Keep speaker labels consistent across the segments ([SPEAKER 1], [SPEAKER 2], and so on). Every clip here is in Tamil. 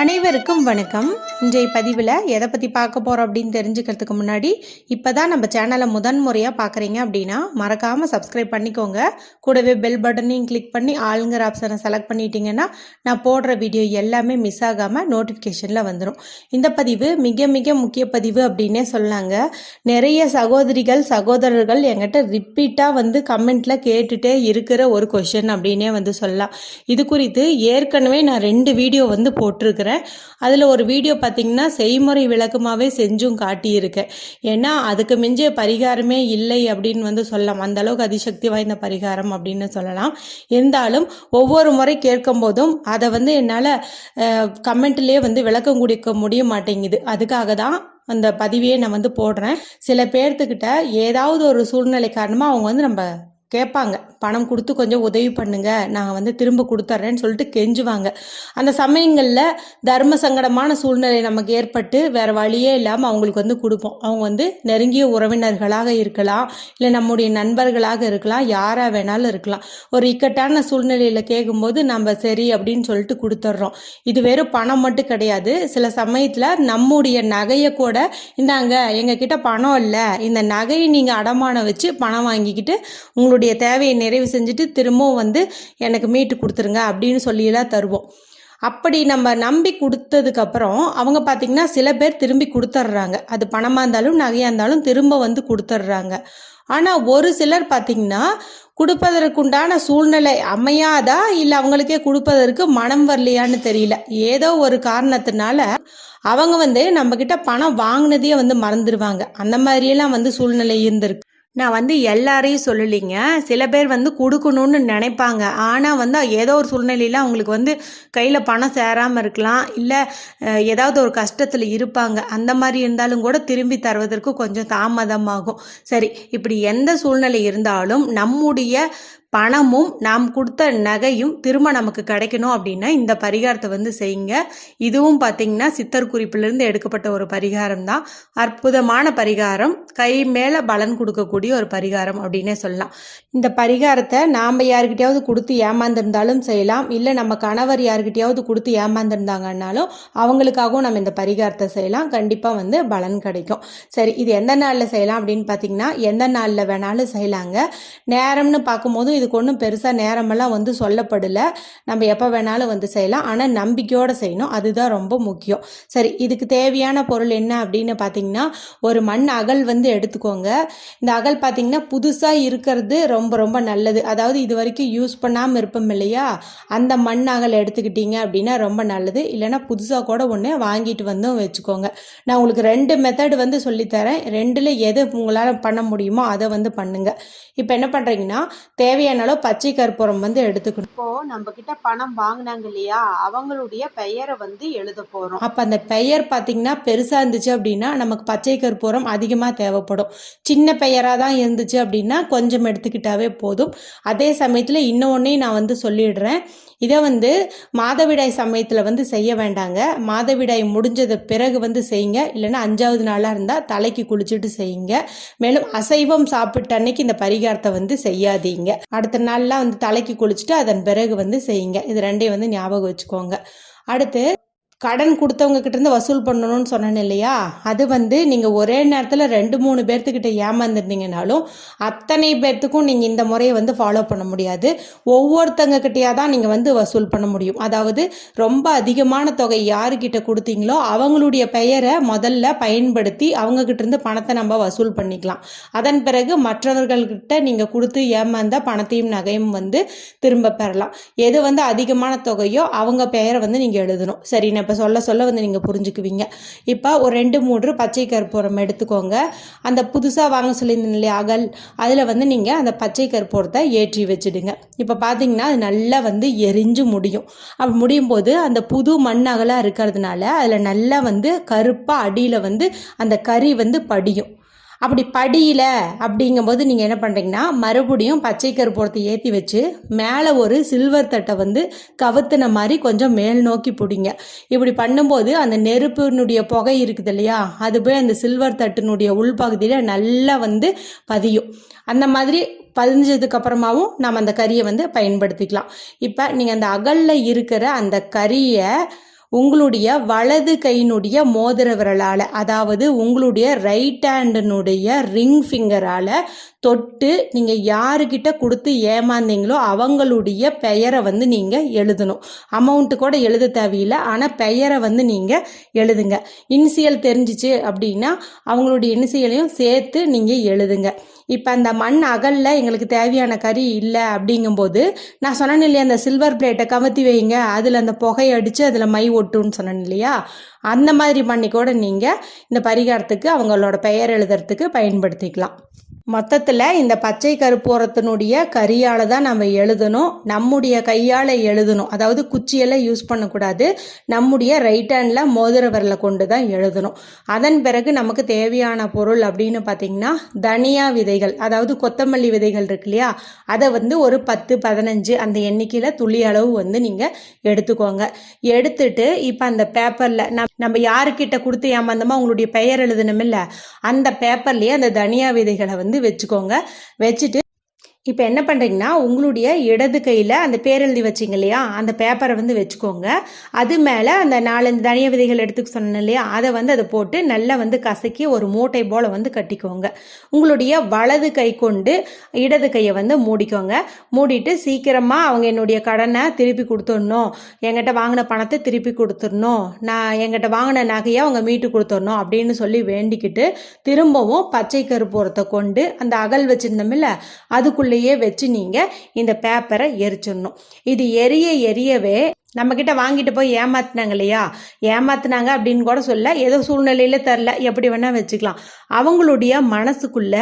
[SPEAKER 1] அனைவருக்கும் வணக்கம். இன்றைய பதிவில் எதை பற்றி பார்க்க போகிறோம் அப்படின்னு தெரிஞ்சுக்கிறதுக்கு முன்னாடி இப்போ தான் நம்ம சேனலை முதன் முறையாக பார்க்குறீங்க அப்படின்னா மறக்காமல் சப்ஸ்கிரைப் பண்ணிக்கோங்க. கூடவே பெல் பட்டனையும் கிளிக் பண்ணி ஆளுங்கிற ஆப்ஷனை செலக்ட் பண்ணிட்டீங்கன்னா நான் போடுற வீடியோ எல்லாமே மிஸ் ஆகாமல் நோட்டிஃபிகேஷனில் வந்துடும் இந்த பதிவு மிக மிக முக்கிய பதிவு அப்படின்னே சொல்லாங்க. நிறைய சகோதரிகள் சகோதரர்கள் என்கிட்ட ரிப்பீட்டாக வந்து கமெண்ட்டில் கேட்டுட்டே இருக்கிற ஒரு கொஷின் அப்படின்னே வந்து சொல்லலாம். இது குறித்து ஏற்கனவே நான் ரெண்டு வீடியோ வந்து போட்டிருக்கிறேன். அதில் ஒரு வீடியோ பார்த்தீங்கன்னா செய்முறை விளக்கமாகவே செஞ்சும் காட்டியிருக்கேன் ஏன்னா அதுக்கு மிஞ்சிய பரிகாரமே இல்லை அப்படின்னு வந்து சொல்லலாம். அந்த அளவுக்கு அதிசக்தி வாய்ந்த பரிகாரம் அப்படின்னு சொல்லலாம். இருந்தாலும் ஒவ்வொரு முறை கேட்கும் போதும் அதை வந்து என்னால் கமெண்ட்லேயே வந்து விளக்கம் கொடுக்க முடிய மாட்டேங்குது. அதுக்காக தான் அந்த பதிவையே நான் வந்து போடுறேன். சில பேர்த்துக்கிட்ட ஏதாவது ஒரு சூழ்நிலை காரணமாக அவங்க வந்து நம்ம கேட்பாங்க. பணம் கொடுத்து கொஞ்சம் உதவி பண்ணுங்க. நான் வந்து திரும்ப கொடுத்துட்றேன்னு சொல்லிட்டு கெஞ்சுவாங்க. அந்த சமயங்களில் தர்ம சங்கடமான சூழ்நிலை நமக்கு ஏற்பட்டு வேற வழியே இல்லாமல் அவங்களுக்கு வந்து கொடுப்போம். அவங்க வந்து நெருங்கிய உறவினர்களாக இருக்கலாம். இல்லை நம்முடைய நண்பர்களாக இருக்கலாம். யாராக வேணாலும் இருக்கலாம். ஒரு இக்கட்டான சூழ்நிலையில் கேட்கும்போது நம்ம சரி அப்படின்னு சொல்லிட்டு கொடுத்துட்றோம் இது வெறும் பணம் மட்டும் கிடையாது. சில சமயத்தில் நம்முடைய நகையை கூட இந்தாங்க எங்ககிட்ட பணம் இல்லை. இந்த நகையை நீங்கள் அடமானம் வச்சு பணம் வாங்கிக்கிட்டு உங்களுடைய தேவையை நிறைவு செஞ்சுட்டு திரும்பவும் வந்து எனக்கு மீட்டு கொடுத்துருங்க அப்படின்னு சொல்லியெல்லாம் தருவோம். அப்படி நம்ம நம்பி கொடுத்ததுக்கப்புறம் அவங்க பார்த்திங்கன்னா சில பேர் திரும்பி கொடுத்துட்றாங்க அது பணமாக இருந்தாலும் நகையாக இருந்தாலும் திரும்ப வந்து கொடுத்துட்றாங்க ஆனால் ஒரு சிலர் பார்த்திங்கன்னா கொடுப்பதற்குண்டான சூழ்நிலை அமையாதா இல்லை அவங்களுக்கே கொடுப்பதற்கு மனம் வரலையான்னு தெரியல. ஏதோ ஒரு காரணத்தினால அவங்க வந்து நம்மக்கிட்ட பணம் வாங்கினதையே வந்து மறந்துடுவாங்க அந்த மாதிரியெல்லாம் வந்து சூழ்நிலை இருந்திருக்கு. நான் வந்து எல்லாரையும் சொல்லலைங்க. சில பேர் வந்து கொடுக்கணும்னு நினைப்பாங்க. ஆனால் வந்து ஏதோ ஒரு சூழ்நிலையில் அவங்களுக்கு வந்து கையில் பணம் சேராமல் இருக்கலாம். இல்லை ஏதாவது ஒரு கஷ்டத்தில் இருப்பாங்க. அந்த மாதிரி இருந்தாலும் கூட திரும்பி தருவதற்கு கொஞ்சம் தாமதமாகும். சரி இப்படி எந்த சூழ்நிலை இருந்தாலும் நம்முடைய பணமும் நாம் கொடுத்த நகையும் திரும்ப நமக்கு கிடைக்கணும் அப்படின்னா இந்த பரிகாரத்தை வந்து செய்யுங்க. இதுவும் பார்த்தீங்கன்னா சித்தர் குறிப்பிலிருந்து எடுக்கப்பட்ட ஒரு பரிகாரம் தான். அற்புதமான பரிகாரம். கை மேலே பலன் கொடுக்கக்கூடிய ஒரு பரிகாரம் அப்படின்னே சொல்லலாம். இந்த பரிகாரத்தை நாம் யாருக்கிட்டையாவது கொடுத்து ஏமாந்திருந்தாலும் செய்யலாம். இல்லை நம்ம கணவர் யாருக்கிட்டையாவது கொடுத்து ஏமாந்திருந்தாங்கன்னாலும் அவங்களுக்காகவும் நம்ம இந்த பரிகாரத்தை செய்யலாம். கண்டிப்பாக வந்து பலன் கிடைக்கும். சரி இது எந்த நாளில் செய்யலாம் அப்படின்னு பார்த்தீங்கன்னா எந்த நாளில் வேணாலும் செய்யலாங்க. நேரம்னு பார்க்கும்போது இதுக்கு ஒன்றும் பெருசாக நேரமெல்லாம் வந்து சொல்லப்படலை. நம்ம எப்போ வேணாலும் வந்து செய்யலாம். ஆனால் நம்பிக்கையோடு செய்யணும். அதுதான் ரொம்ப முக்கியம். சரி இதுக்கு தேவையான பொருள் என்ன அப்படின்னு பார்த்தீங்கன்னா ஒரு மண் அகல் வந்து எடுத்துக்கோங்க. இந்த அகல் பார்த்தீங்கன்னா புதுசாக இருக்கிறது ரொம்ப ரொம்ப நல்லது. அதாவது இது வரைக்கும் யூஸ் பண்ணாமல் இருப்போம் இல்லையா? அந்த மண் அகல் எடுத்துக்கிட்டீங்க அப்படின்னா ரொம்ப நல்லது. இல்லைன்னா புதுசாக கூட ஒன்று வாங்கிட்டு வந்தும் வச்சுக்கோங்க. நான் உங்களுக்கு ரெண்டு மெத்தட் வந்து சொல்லித்தரேன். ரெண்டில் எது உங்களால் பண்ண முடியுமோ அதை வந்து பண்ணுங்கள் இப்போ என்ன பண்ணுறீங்கன்னா தேவையான அளவு பச்சை கற்பூரம் வந்து எடுத்துக்கணும். இப்போ நம்ம கிட்ட பணம் வாங்கினாங்க இல்லையா? அவங்களுடைய பெயரை வந்து எழுத போகிறோம் அப்போ அந்த பெயர் பார்த்தீங்கன்னா பெருசாக இருந்துச்சு அப்படின்னா நமக்கு பச்சை கற்பூரம் அதிகமாக தேவைப்படும். சின்ன பெயராக தான் இருந்துச்சு அப்படின்னா கொஞ்சம் எடுத்துக்கிட்டாவே போதும். அதே சமயத்தில் இன்னொன்னையும் நான் வந்து சொல்லிடுறேன். இதை வந்து மாதவிடாய் சமயத்தில் வந்து செய்ய வேண்டாங்க. மாதவிடாய் முடிஞ்சது பிறகு வந்து செய்யுங்க. இல்லைன்னா அஞ்சாவது நாளாக இருந்தால் தலைக்கு குளிச்சுட்டு செய்யுங்க. மேலும் அசைவம் சாப்பிட்ட அன்னைக்கு இந்த பரிகாரத்தை வந்து செய்யாதீங்க. அடுத்த நாள்லாம் வந்து தலைக்கு குளிச்சுட்டு அதன் பிறகு வந்து செய்யுங்க. இது ரெண்டையும் வந்து ஞாபகம் வச்சுக்கோங்க. அடுத்து கடன் கொடுத்தவங்க கிட்டேருந்து வசூல் பண்ணணும்னு சொன்னேன் இல்லையா? அது வந்து நீங்கள் ஒரே நேரத்தில் ரெண்டு மூணு பேர்த்துக்கிட்ட ஏமாந்துருந்தீங்கனாலும் அத்தனை பேர்த்துக்கும் நீங்கள் இந்த முறையை வந்து ஃபாலோ பண்ண முடியாது. ஒவ்வொருத்தங்க கிட்டேயா தான் நீங்கள் வந்து வசூல் பண்ண முடியும். அதாவது ரொம்ப அதிகமான தொகை யாருக்கிட்ட கொடுத்தீங்களோ அவங்களுடைய பெயரை முதல்ல பயன்படுத்தி அவங்கக்கிட்டேருந்து பணத்தை நம்ம வசூல் பண்ணிக்கலாம். அதன் பிறகு மற்றவர்கள்கிட்ட நீங்கள் கொடுத்து ஏமாந்த பணத்தையும் நகையும் வந்து திரும்ப பெறலாம். எது வந்து அதிகமான தொகையோ அவங்க பெயரை வந்து நீங்கள் எழுதணும். சரிண்ணா இப்போ சொல்ல சொல்ல வந்து நீங்கள் புரிஞ்சுக்குவீங்க. இப்போ ஒரு ரெண்டு மூன்று பச்சை கற்பூரம் எடுத்துக்கோங்க. அந்த புதுசாக வாங்க சொல்லியிருந்தேன் இல்லையா அகல்? அதில் வந்து நீங்கள் அந்த பச்சை கற்பூரத்தை ஏற்றி வச்சுடுங்க. இப்போ பார்த்தீங்கன்னா அது நல்லா வந்து எரிஞ்சு முடியும். அப்படி முடியும் போது அந்த புது மண் அகலாக இருக்கிறதுனால அதில் நல்லா வந்து கருப்பாக அடியில் வந்து அந்த கறி வந்து படியும். அப்படி படியில அப்படிங்கும்போது நீங்கள் என்ன பண்ணுறீங்கன்னா மறுபடியும் பச்சை கருப்பூரத்தை ஏற்றி வச்சு மேலே ஒரு சில்வர் தட்டை வந்து கவுத்துன மாதிரி கொஞ்சம் மேல் நோக்கி பிடிங்க. இப்படி பண்ணும்போது அந்த நெருப்பினுடைய புகை இருக்குது இல்லையா? அது போய் அந்த சில்வர் தட்டினுடைய உள்பகுதியில் நல்லா வந்து பதியும். அந்த மாதிரி பதிஞ்சதுக்கு அப்புறமாவும் நம்ம அந்த கறியை வந்து பயன்படுத்திக்கலாம். இப்போ நீங்கள் அந்த அகலில் இருக்கிற அந்த கறியை உங்களுடைய வலது கையினுடைய மோதிர விரலால் அதாவது உங்களுடைய ரைட் ஹேண்டினுடைய ரிங் ஃபிங்கரால் தொட்டு நீங்கள் யாருக்கிட்ட கொடுத்து ஏமாந்தீங்களோ அவங்களுடைய பெயரை வந்து நீங்கள் எழுதணும். அமௌண்ட்டு கூட எழுத தேவையில்லை ஆனால் பெயரை வந்து நீங்கள் எழுதுங்க. இனிஷியல் தெரிஞ்சிச்சு அப்படின்னா அவங்களுடைய இனிசியலையும் சேர்த்து நீங்கள் எழுதுங்க. இப்போ அந்த மண் அகலில் எங்களுக்கு தேவையான கறி இல்லை அப்படிங்கும்போது நான் சொன்னேன் இல்லையா அந்த சில்வர் பிளேட்டை கமத்தி வைங்க அதில் அந்த புகையை அடித்து அதில் மை ஒட்டுன்னு சொன்னேன் இல்லையா? அந்த மாதிரி பண்ணி கூட நீங்கள் இந்த பரிகாரத்துக்கு அவங்களோட பெயர் எழுதுறதுக்கு பயன்படுத்திக்கலாம். மொத்தத்தில் இந்த பச்சை கருப்பூரத்தினுடைய கரியால் தான் நம்ம எழுதணும். நம்முடைய கையால் எழுதணும். அதாவது குச்சியெல்லாம் யூஸ் பண்ணக்கூடாது. நம்முடைய ரைட் ஹேண்டில் மோதிர விரலை கொண்டு தான் எழுதணும். அதன் பிறகு நமக்கு தேவையான பொருள் அப்படின்னு பார்த்தீங்கன்னா தனியா விதைகள். அதாவது கொத்தமல்லி விதைகள் இருக்கு இல்லையா? அதை வந்து ஒரு பத்து பதினஞ்சு அந்த எண்ணிக்கையில் துளி அளவு வந்து நீங்கள் எடுத்துக்கோங்க. எடுத்துட்டு இப்போ அந்த பேப்பரில் நம்ம யாருக்கிட்ட கொடுத்து ஏமாந்தமோ அவங்களுடைய பெயர் எழுதணுமில்ல. அந்த பேப்பர்லேயே அந்த தனியா விதைகளை வந்து வச்சுக்கோங்க. வச்சுட்டு இப்போ என்ன பண்ணுறீங்கன்னா உங்களுடைய இடது கையில் அந்த பேர் எழுதி வச்சிங்க இல்லையா? அந்த பேப்பரை வந்து வச்சுக்கோங்க. அது மேலே அந்த நாலஞ்சு தனிய விதைகள் எடுத்துக்க சொன்னேன் இல்லையா? அதை வந்து அதை போட்டு நல்லா வந்து கசக்கி ஒரு மூட்டை போல் வந்து கட்டிக்கோங்க. உங்களுடைய வலது கை கொண்டு இடது கையை வந்து மூடிக்கோங்க. மூடிட்டு சீக்கிரமாக அவங்க என்னுடைய கடனை திருப்பி கொடுத்துடணும். என்கிட்ட வாங்கின பணத்தை திருப்பி கொடுத்துடணும். நான் என்கிட்ட வாங்கின நகையை அவங்க மீட்டு கொடுத்துடணும் அப்படின்னு சொல்லி வேண்டிக்கிட்டு திரும்பவும் பச்சை கருப்பூரத்தை கொண்டு அந்த அகல் வச்சுருந்தோம்ல அதுக்குள்ளே அதுக்குள்ளேயே வச்சு நீங்கள் இந்த பேப்பரை எரிச்சிடணும். இது எரிய எரியவே நம்மக்கிட்ட வாங்கிட்டு போய் ஏமாத்தினாங்க இல்லையா? ஏமாத்தினாங்க அப்படின்னு கூட சொல்ல ஏதோ சூழ்நிலையில் தரல. எப்படி வேணால் வச்சுக்கலாம். அவங்களுடைய மனசுக்குள்ள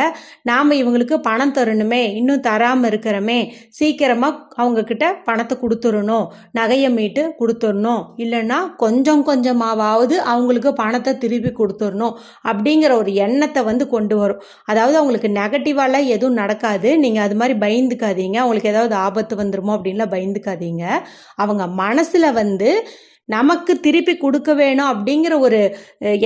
[SPEAKER 1] நாம் இவங்களுக்கு பணம் தரணுமே இன்னும் தராமல் இருக்கிறோமே சீக்கிரமாக அவங்கக்கிட்ட பணத்தை கொடுத்துடணும் நகையை மீட்டு கொடுத்துடணும் இல்லைன்னா கொஞ்சம் கொஞ்சமாவது அவங்களுக்கு பணத்தை திருப்பி கொடுத்துடணும் அப்படிங்கிற ஒரு எண்ணத்தை வந்து கொண்டு வரும். அதாவது அவங்களுக்கு நெகட்டிவாலாம் எதுவும் நடக்காது. நீங்கள் அது மாதிரி பயந்துக்காதீங்க. அவங்களுக்கு ஏதாவது ஆபத்து வந்துருமோ அப்படின்லாம் பயந்துக்காதீங்க. அவங்க மன மனசில் வந்து நமக்கு திருப்பி கொடுக்க வேணும் அப்படிங்கிற ஒரு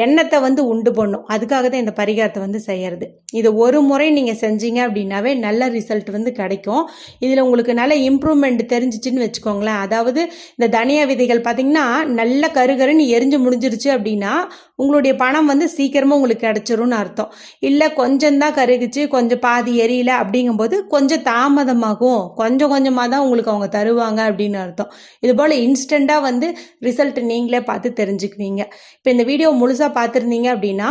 [SPEAKER 1] எண்ணத்தை வந்து உண்டு பண்ணும். அதுக்காக தான் இந்த பரிகாரத்தை வந்து செய்கிறது இதை ஒரு முறை நீங்கள் செஞ்சீங்க அப்படின்னாவே நல்ல ரிசல்ட் வந்து கிடைக்கும். இதில் உங்களுக்கு நல்ல இம்ப்ரூவ்மெண்ட் தெரிஞ்சிச்சின்னு வச்சுக்கோங்களேன். அதாவது இந்த தனியா விதைகள் பார்த்திங்கன்னா நல்ல கருகருன்னு எரிஞ்சு முடிஞ்சிருச்சு அப்படின்னா உங்களுடைய பணம் வந்து சீக்கிரமாக உங்களுக்கு கிடச்சிரும்னு அர்த்தம். இல்லை கொஞ்சம் தான் கருகிச்சு கொஞ்சம் பாதி எரியல அப்படிங்கும்போது கொஞ்சம் தாமதமாகும். கொஞ்சம் கொஞ்சமாக தான் உங்களுக்கு அவங்க தருவாங்க அப்படின்னு அர்த்தம். இது போல் இன்ஸ்டண்ட்டாக வந்து ரிசல்ட் நீங்களே பார்த்து தெரிஞ்சுக்குவீங்க. இப்போ இந்த வீடியோ முழுசாக பார்த்துருந்தீங்க அப்படின்னா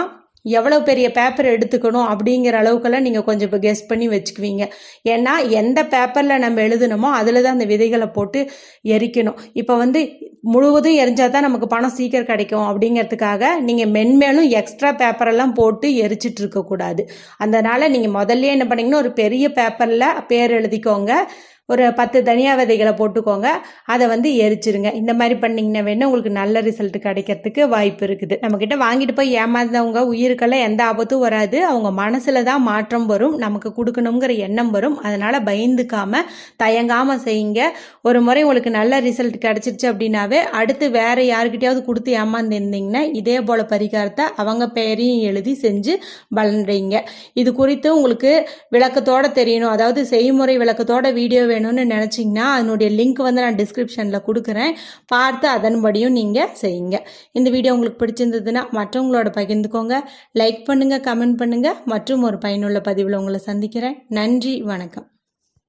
[SPEAKER 1] எவ்வளோ பெரிய பேப்பர் எடுத்துக்கணும் அப்படிங்கிற அளவுக்கெல்லாம் நீங்கள் கொஞ்சம் இப்போ கெஸ் பண்ணி வச்சுக்குவீங்க. ஏன்னா எந்த பேப்பரில் நம்ம எழுதணுமோ அதில் தான் அந்த விதைகளை போட்டு எரிக்கணும். இப்போ வந்து முழுவதும் எரிஞ்சால் தான் நமக்கு பணம் சீக்கிரம் கிடைக்கும் அப்படிங்கிறதுக்காக நீங்கள் மென்மேலும் எக்ஸ்ட்ரா பேப்பரெல்லாம் போட்டு எரிச்சிட்டு இருக்கக்கூடாது. அதனால் நீங்கள் முதல்ல என்ன பண்ணிங்கன்னா ஒரு பெரிய பேப்பரில் பேர் எழுதிக்கோங்க. ஒரு பத்து தனியா விதைகளை போட்டுக்கோங்க. அதை வந்து எரிச்சிருங்க. இந்த மாதிரி பண்ணிங்கன்னா வேணும் உங்களுக்கு நல்ல ரிசல்ட் கிடைக்கிறதுக்கு வாய்ப்பு இருக்குது. நம்மக்கிட்ட வாங்கிட்டு போய் ஏமாந்தவங்க உயிருக்கெல்லாம் எந்த ஆபத்தும் வராது. அவங்க மனசில் தான் மாற்றம் வரும். நமக்கு கொடுக்கணுங்கிற எண்ணம் வரும். அதனால் பயந்துக்காமல் தயங்காமல் செய்யுங்க. ஒரு முறை உங்களுக்கு நல்ல ரிசல்ட் கிடச்சிருச்சு அப்படின்னாவே அடுத்து வேறு யாருக்கிட்டையாவது கொடுத்து ஏமாந்துருந்தீங்கன்னா இதே போல் பரிகாரத்தை அவங்க பெயரையும் எழுதி செஞ்சு பலனடைங்க. இது குறித்து உங்களுக்கு விளக்கத்தோடு தெரியணும். அதாவது செய்முறை விளக்கத்தோட வீடியோ வேணும். வேணும்னு நினச்சிங்கன்னா அதனுடைய லிங்க் வந்து நான் டிஸ்கிரிப்ஷனில் கொடுக்குறேன். பார்த்து அதன்படியும் நீங்கள் செய்யுங்க. இந்த வீடியோ உங்களுக்கு பிடிச்சிருந்ததுன்னா மற்றவங்களோட பகிர்ந்துக்கோங்க. லைக் பண்ணுங்கள் கமெண்ட் பண்ணுங்கள் மற்றும் ஒரு பயனுள்ள பதிவில் உங்களை சந்திக்கிறேன். நன்றி வணக்கம்.